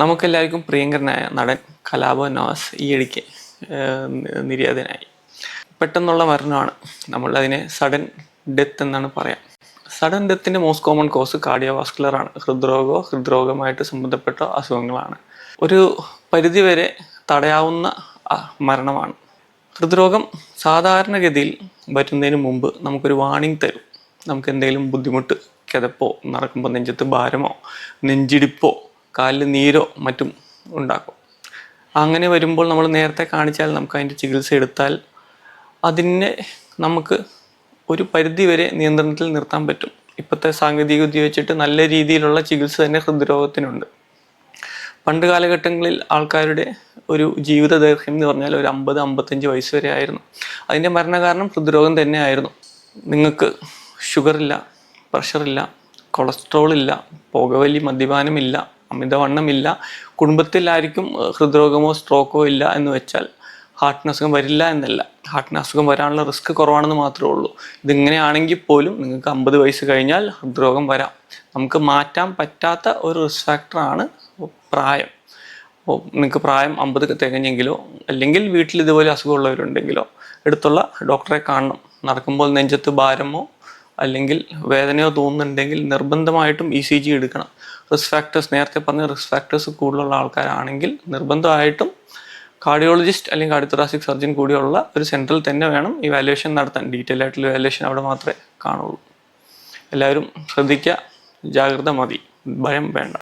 നമുക്കെല്ലാവർക്കും പ്രിയങ്കരനായ നടൻ കലാഭവൻ നവാസ് ഈയിടയ്ക്ക് നിര്യാതനായി. പെട്ടെന്നുള്ള മരണമാണ്. നമ്മളതിനെ സഡൻ ഡെത്ത് എന്നാണ് പറയാം. സഡൻ ഡെത്തിന്റെ മോസ്റ്റ് കോമൺ കോസ് കാർഡിയോവാസ്കുലർ ആണ് ഹൃദ്രോഗോ ഹൃദ്രോഗമായിട്ട് സംബന്ധപ്പെട്ട അസുഖങ്ങളാണ്. ഒരു പരിധിവരെ തടയാവുന്ന മരണമാണ്. ഹൃദ്രോഗം സാധാരണഗതിയിൽ വരുന്നതിന് മുമ്പ് നമുക്കൊരു വാണിംഗ് തരും. നമുക്ക് എന്തെങ്കിലും ബുദ്ധിമുട്ട് കിതപ്പോ നടക്കുമ്പോൾ നെഞ്ചത്ത് ഭാരമോ നെഞ്ചിടിപ്പോ കാലിൽ നീരോ മറ്റും ഉണ്ടാക്കും. അങ്ങനെ വരുമ്പോൾ നമ്മൾ നേരത്തെ കാണിച്ചാൽ നമുക്ക് അതിന്റെ ചികിത്സ എടുത്താൽ അതിനെ നമുക്ക് ഒരു പരിധി വരെ നിയന്ത്രണത്തിൽ നിർത്താൻ പറ്റും. ഇപ്പോഴത്തെ സാങ്കേതിക വിദ്യ വെച്ചിട്ട് നല്ല രീതിയിലുള്ള ചികിത്സ തന്നെ ഹൃദ്രോഗത്തിനുണ്ട്. പണ്ട് കാലഘട്ടങ്ങളിൽ ആൾക്കാരുടെ ഒരു ജീവിത ദൈർഘ്യം എന്ന് പറഞ്ഞാൽ ഒരു അമ്പത് അമ്പത്തഞ്ച് വയസ്സ് വരെ ആയിരുന്നു. അതിന്റെ മരണകാരണം ഹൃദ്രോഗം തന്നെയായിരുന്നു നിങ്ങൾക്ക് ഷുഗറില്ല പ്രഷറില്ല കൊളസ്ട്രോൾ ഇല്ല പുകവലി മദ്യപാനമില്ല അമിതവണ്ണമില്ല. കുടുംബത്തിൽ ആർക്കും ഹൃദ്രോഗമോ സ്ട്രോക്കോ ഇല്ല എന്ന് വെച്ചാൽ ഹാർട്ടിന് അസുഖം വരില്ല എന്നല്ല. ഹാർട്ടിന് അസുഖം വരാനുള്ള റിസ്ക് കുറവാണെന്ന് മാത്രമേ ഉള്ളൂ. ഇതിങ്ങനെയാണെങ്കിൽ പോലും നിങ്ങൾക്ക് അമ്പത് വയസ്സ് കഴിഞ്ഞാൽ ഹൃദ്രോഗം വരാം. നമുക്ക് മാറ്റാൻ പറ്റാത്ത ഒരു റിസ്ക് ഫാക്ടറാണ് പ്രായം. അപ്പോൾ നിങ്ങൾക്ക് പ്രായം അമ്പത് തികഞ്ഞെങ്കിലോ അല്ലെങ്കിൽ വീട്ടിൽ ഇതുപോലെ അസുഖമുള്ളവരുണ്ടെങ്കിലോ അടുത്തുള്ള ഡോക്ടറെ കാണണം. നടക്കുമ്പോൾ നെഞ്ചത്ത് ഭാരമോ അല്ലെങ്കിൽ വേദനയോ തോന്നുന്നുണ്ടെങ്കിൽ നിർബന്ധമായിട്ടും ഇ സി ജി എടുക്കണം. റിസ്ക് ഫാക്ടേഴ്സ് നേരത്തെ പറഞ്ഞ റിസ്ക് ഫാക്ടേഴ്സ് കൂടുതലുള്ള ആൾക്കാരാണെങ്കിൽ നിർബന്ധമായിട്ടും കാർഡിയോളജിസ്റ്റ് അല്ലെങ്കിൽ കാർഡിയോറാസിക് സർജൻ കൂടിയുള്ള ഒരു സെന്ററിൽ തന്നെ വേണം ഈ വാലുവേഷൻ നടത്താൻ. ഡീറ്റെയിൽ ആയിട്ടുള്ള വാലുവേഷൻ അവിടെ മാത്രമേ കാണുള്ളൂ. എല്ലാവരും ശ്രദ്ധിക്കുക. ജാഗ്രത മതി. ഭയം വേണ്ട.